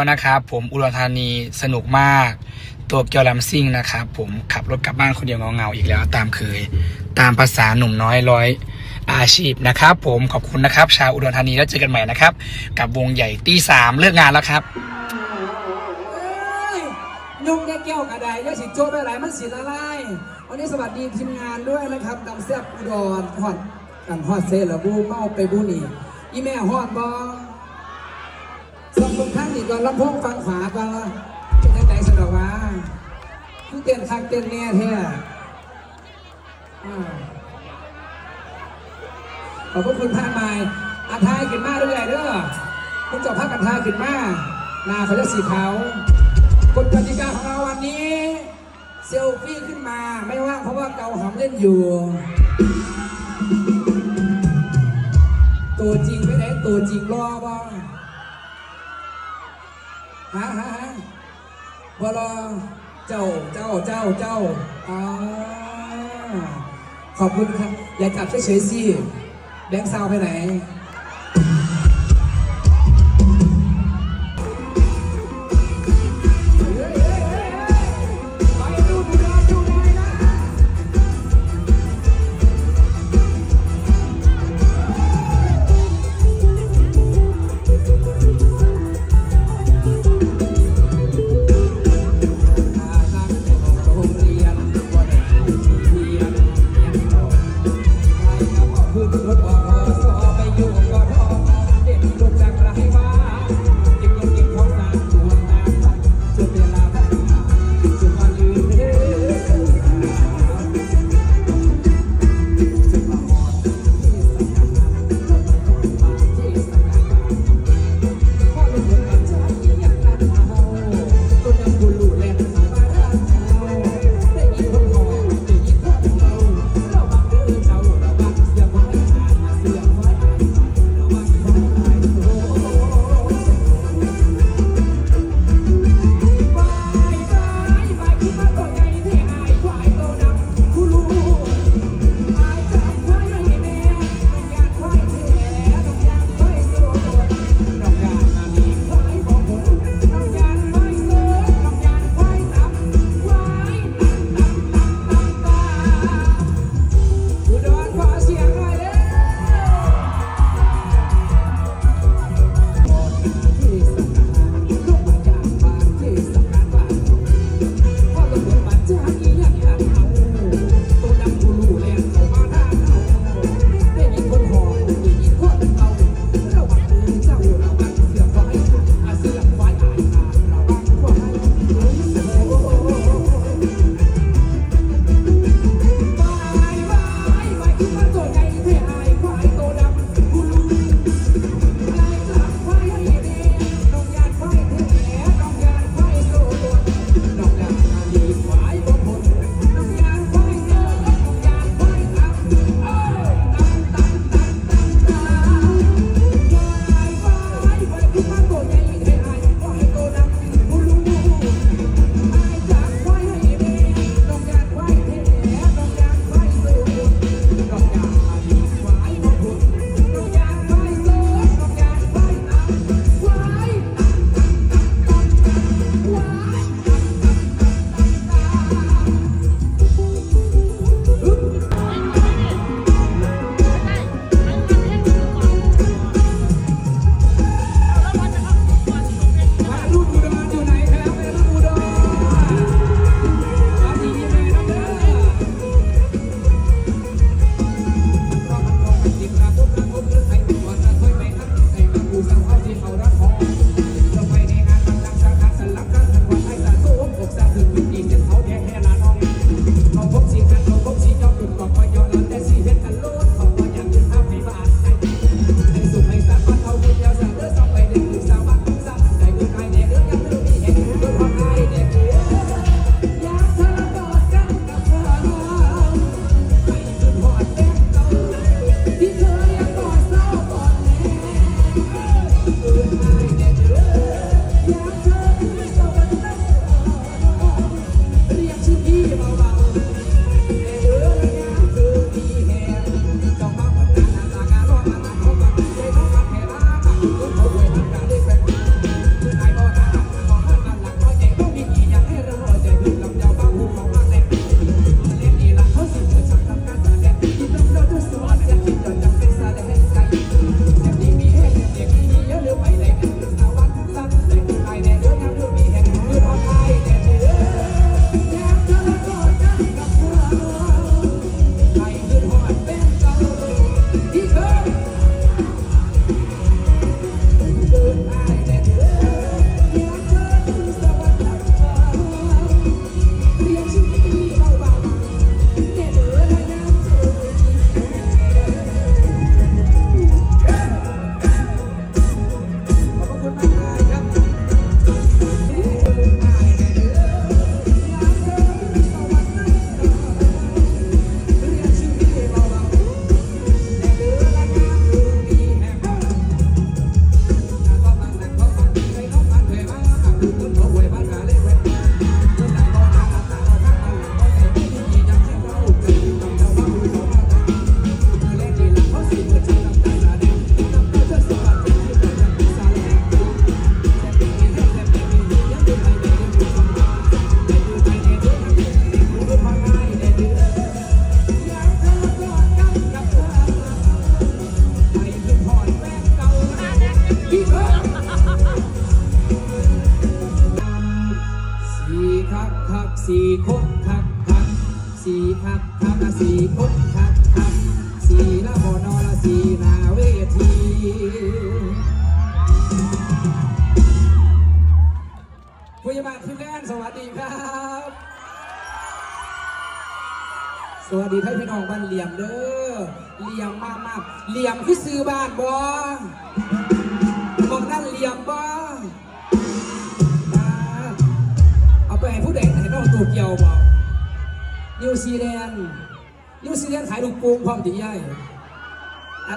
นะครับผมอุดรธานีสนุกมากตัวเกียวลำซิ่งนะครับผมขับรถกลับบ้านคนเดียวเงาๆอีกแล้วตามเคย ตามภาษาหนุ่มน้อยร้อยอาชีพนะครับ ผมขอบคุณนะครับ ชาวอุดรธานีแล้วเจอกันใหม่นะครับ กับวงใหญ่ตีสามเลิกงานแล้วครับยุ่งแก้แก้วกระไดแล้วสิโจ้ไปไหลมันสีละลายวันนี้สวัสดีทีมงานด้วยนะครับดำแซ่บอุดรฮอดกันฮอดเซลบูเมาไปบูนี่อีแม่ฮอดบอง คนข้างนี่ก่อนลำโพงฟังขวาก่อนละจะได้ใจสะดอกว่าผู้เต้นคักเต้นแน่แท้อ่ขอบพระคุณท่านม่อาทายขึ้นมาด้วยเด้อคุณเจ้าพักกันทายขึ้นมาหน้าเขาจะสีขาวกฎกติกาของเราวันนี้ เซลฟี่ขึ้นมาไม่ว่างเพราะว่าเกาหอมเล่นอยู่ ตัวจริงไม่ไหนตัวจริงรอบ้าง ฮะฮะฮะบรอเจ้าเจ้าเจ้าเจ้าอ่าขอบคุณครับ อย่าจับเฉยๆสิแบงค์ซาวไปไหน องบ้านเหลี่ยมเด้อเหลี่ยมมากมากเหลี่ยมคือซื้อบ้านบ่มองนั่นเหลี่ยมบ่เอาไปให้ผู้ใดให้น้องตัวเกี่ยวบ่นิวซีแลนด์นิวซีแลนด์ขายลูกโป่งพร้อมตีใหญ่อะ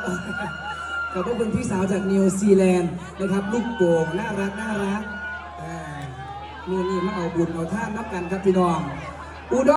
ขอบคุณพี่สาวจากนิวซีแลนด์นะครับลูกโป่งน่ารักน่ารักอ่านี่นี่มาเอาบุญเอาท่านนับกันครับพี่น้องอุดร